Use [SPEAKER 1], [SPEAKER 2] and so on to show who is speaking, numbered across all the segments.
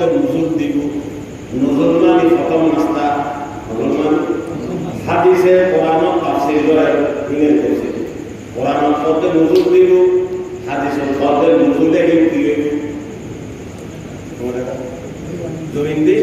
[SPEAKER 1] মধ্যে নজর দিব। নজর মানে প্রথম রাস্তা, নজর মানে হাদিসে কোরআন তাফসির করে করছে। কোরআন শব্দে নজর দিব, হাদিসের শব্দে নজর দেখে? কি জমিন দিই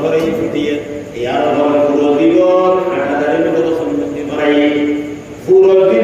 [SPEAKER 1] ঘরেই ফুটিয়ে ইয়ার ঘরে পুরো দিব। আঠাদারের মতো সম্মতি করাই পুরো দিব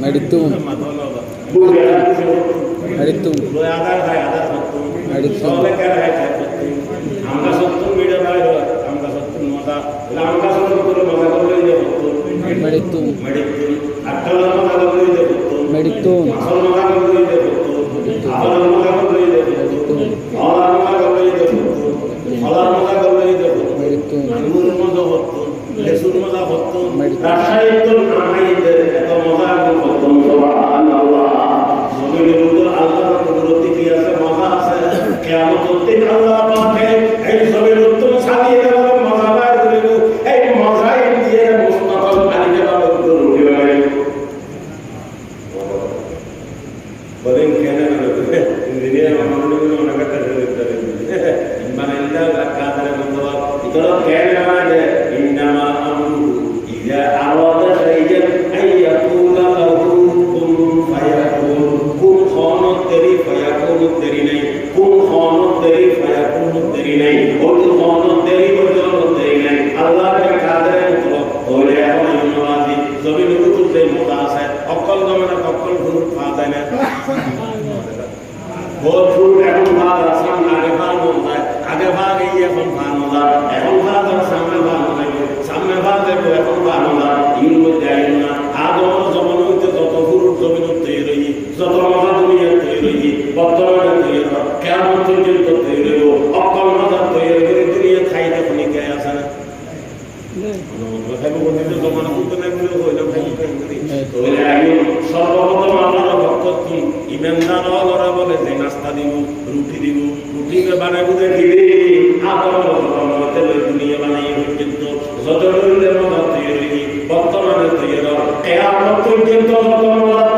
[SPEAKER 1] ನಡೀತು ನಡೀತು ನಡೀತು ನಡೀತು ನಡೀತು ನಡೀತು রাজশাহী তো জমিন হুজুর যে মোটা আছে, অকল জমানা অকল পাওয়া যায় না। ফুল এখন ভাগ যায়, আগে এখন ভাগ এখন ভাগ সামনে ভাগ সামনে ভাগ এখন ভাগ সর্বপ্রথম আল্লাহর বরকত কি? ইমানদার ওরা বলে যে, নাস্তা দিব, রুটি দিব, রুটি বানাই বুঝে দিলে আবার রহমতে লই দুনিয়া বানাই পর্যন্ত যত রইলে মজা তৈরি বর্তমানে তৈরি কেয়া পর্যন্ত যত মজা